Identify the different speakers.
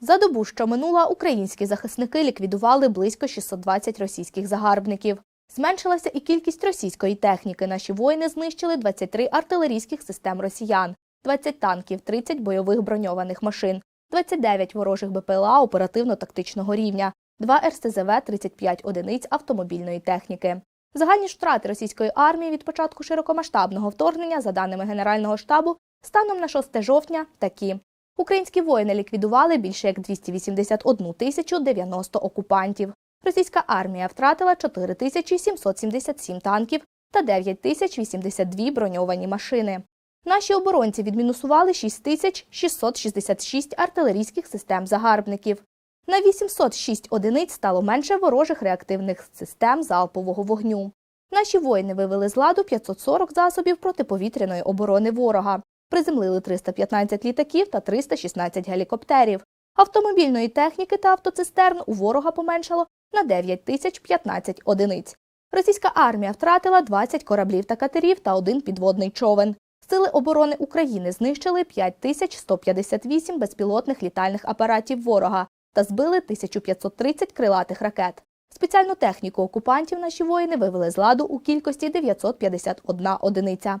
Speaker 1: За добу, що минула, українські захисники ліквідували близько 620 російських загарбників. Зменшилася і кількість російської техніки. Наші воїни знищили 23 артилерійських систем росіян, 20 танків, 30 бойових броньованих машин, 29 ворожих БПЛА оперативно-тактичного рівня, 2 РСЗВ, 35 одиниць автомобільної техніки. Загальні втрати російської армії від початку широкомасштабного вторгнення, за даними Генерального штабу, станом на 6 жовтня такі. Українські воїни ліквідували більше як 281 тисячу 90 окупантів. Російська армія втратила 4 тисячі 777 танків та 9 тисяч 82 броньовані машини. Наші оборонці відмінусували 6 тисяч 666 артилерійських систем загарбників. На 806 одиниць стало менше ворожих реактивних систем залпового вогню. Наші воїни вивели з ладу 540 засобів протиповітряної оборони ворога, приземлили 315 літаків та 316 гелікоптерів. Автомобільної техніки та автоцистерн у ворога поменшало на 9 тисяч 15 одиниць. Російська армія втратила 20 кораблів та катерів та один підводний човен. Сили оборони України знищили 5158 безпілотних літальних апаратів ворога та збили 1530 крилатих ракет. Спеціальну техніку окупантів наші воїни вивели з ладу у кількості 951 одиниця.